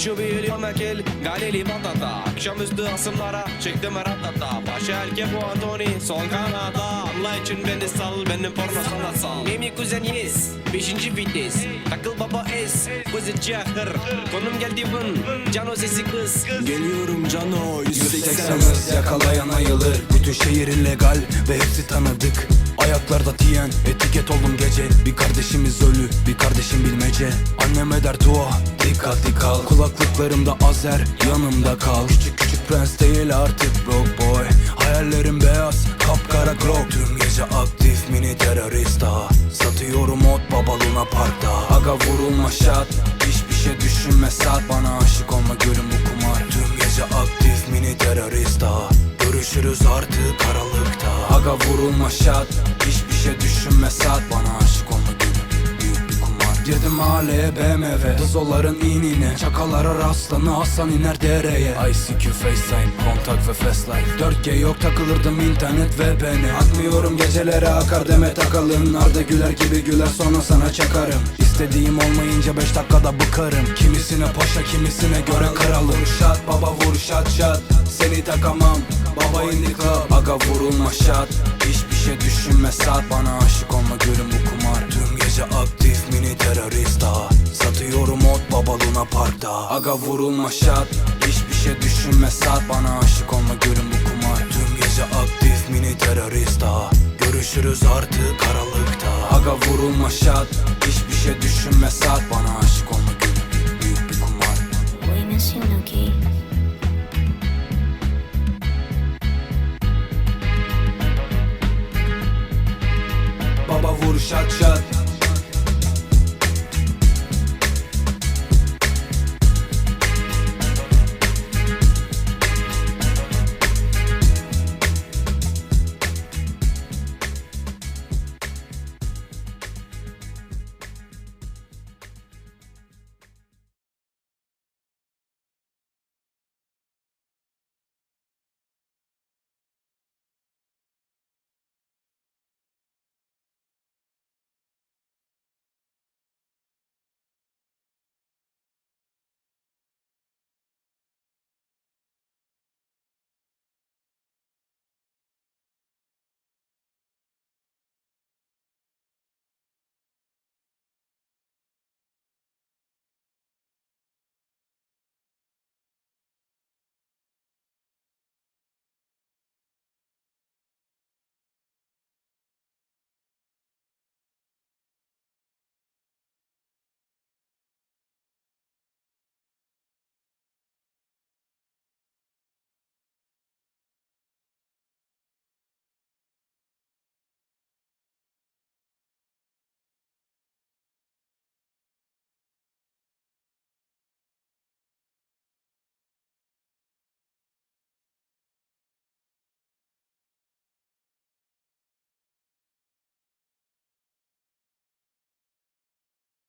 şu bir yıl mekel Galili batata Akşamüstü asımlara çıktım ratata Başı erkek bu Antoni Sol kanada. Allah için beni sal Benim porno sana sal. Mimi kuzen yes Beşinci vites. Takıl baba es Kuzi çakır Konum geldi bun Cano sesi kız. Geliyorum cano 180 hız yakalayan ayılır. Bütün şehir illegal ve hepsi tanıdık. Ayaklarda tiyen etiket oldum gece. Bir kardeşimiz ölü bir kardeşim bilmece. Annem eder dua dikkat dikkat Kulaklıklarımda azer yanımda kal. Küçük küçük prens değil artık broke boy. Hayallerim beyaz kapkara grok Tüm gece aktif mini terörist daha Satıyorum ot baba Park'ta. Aga vurulma şat Hiçbir şey düşünme saat Bana aşık olma gülüm bu kumar. Tüm gece aktif mini terörist daha Görüşürüz artık aralıkta. Aga vurulma şat Hiçbir şey düşünme saat Bana aşık Girdim mahalleye BMW Dızoların inine. Çakalara rastlanı Hasan iner dereye. ICQ FaceTime Kontak ve Fastlife 4G yok takılırdım internet ve beni. Atmıyorum gecelere akar deme takalın Arda güler gibi güler sonra sana çakarım. İstediğim olmayınca 5 dakikada bıkarım. Kimisine paşa kimisine göre kralım şat baba vur şat şat. Seni takamam baba indi club. Aga vurulma şat. Hiçbir şey düşünme saat Bana Luna Park'ta Aga vurulma şat Hiçbir şey düşünme sat. Bana aşık olma gülüm bu kumar. Tüm gece aktif mini terörista Görüşürüz artık aralıkta. Aga vurulma şat Hiçbir şey düşünme sat. Bana aşık olma gülüm büyük bir kumar. Oynasın okey. Baba vuruş at şat.